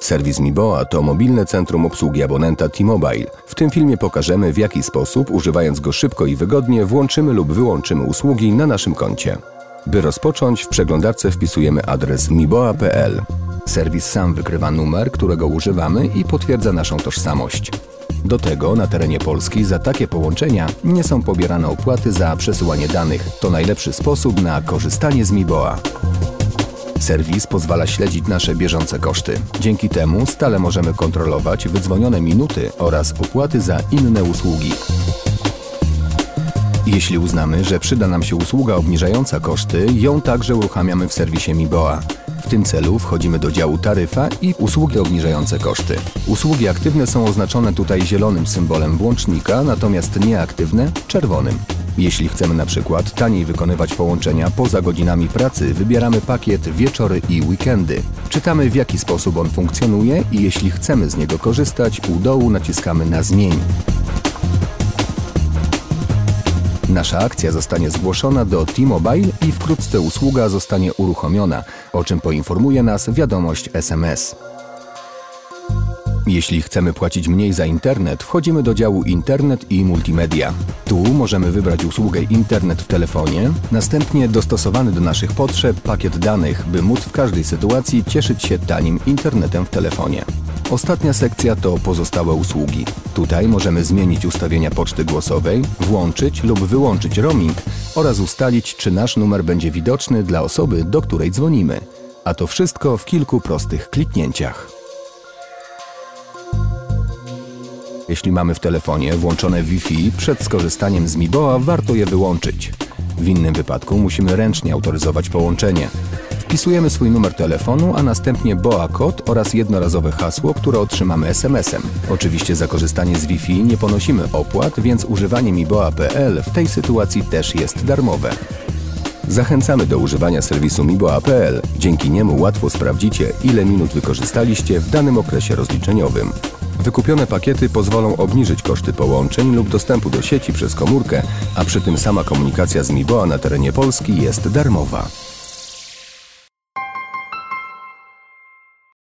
Serwis Miboa to mobilne centrum obsługi abonenta T-Mobile. W tym filmie pokażemy, w jaki sposób, używając go szybko i wygodnie, włączymy lub wyłączymy usługi na naszym koncie. By rozpocząć, w przeglądarce wpisujemy adres miboa.pl. Serwis sam wykrywa numer, którego używamy i potwierdza naszą tożsamość. Do tego na terenie Polski za takie połączenia nie są pobierane opłaty za przesyłanie danych. To najlepszy sposób na korzystanie z Miboa. Serwis pozwala śledzić nasze bieżące koszty. Dzięki temu stale możemy kontrolować wydzwonione minuty oraz opłaty za inne usługi. Jeśli uznamy, że przyda nam się usługa obniżająca koszty, ją także uruchamiamy w serwisie Miboa. W tym celu wchodzimy do działu taryfa i usługi obniżające koszty. Usługi aktywne są oznaczone tutaj zielonym symbolem włącznika, natomiast nieaktywne czerwonym. Jeśli chcemy na przykład taniej wykonywać połączenia poza godzinami pracy, wybieramy pakiet wieczory i weekendy. Czytamy w jaki sposób on funkcjonuje i jeśli chcemy z niego korzystać, u dołu naciskamy na zmień. Nasza akcja zostanie zgłoszona do T-Mobile i wkrótce usługa zostanie uruchomiona, o czym poinformuje nas wiadomość SMS. Jeśli chcemy płacić mniej za internet, wchodzimy do działu Internet i Multimedia. Tu możemy wybrać usługę Internet w telefonie, następnie dostosowany do naszych potrzeb pakiet danych, by móc w każdej sytuacji cieszyć się tanim internetem w telefonie. Ostatnia sekcja to pozostałe usługi. Tutaj możemy zmienić ustawienia poczty głosowej, włączyć lub wyłączyć roaming oraz ustalić, czy nasz numer będzie widoczny dla osoby, do której dzwonimy. A to wszystko w kilku prostych kliknięciach. Jeśli mamy w telefonie włączone Wi-Fi, przed skorzystaniem z Miboa warto je wyłączyć. W innym wypadku musimy ręcznie autoryzować połączenie. Wpisujemy swój numer telefonu, a następnie BOA kod oraz jednorazowe hasło, które otrzymamy SMS-em. Oczywiście za korzystanie z Wi-Fi nie ponosimy opłat, więc używanie miboa.pl w tej sytuacji też jest darmowe. Zachęcamy do używania serwisu miboa.pl. Dzięki niemu łatwo sprawdzicie, ile minut wykorzystaliście w danym okresie rozliczeniowym. Wykupione pakiety pozwolą obniżyć koszty połączeń lub dostępu do sieci przez komórkę, a przy tym sama komunikacja z Miboa na terenie Polski jest darmowa.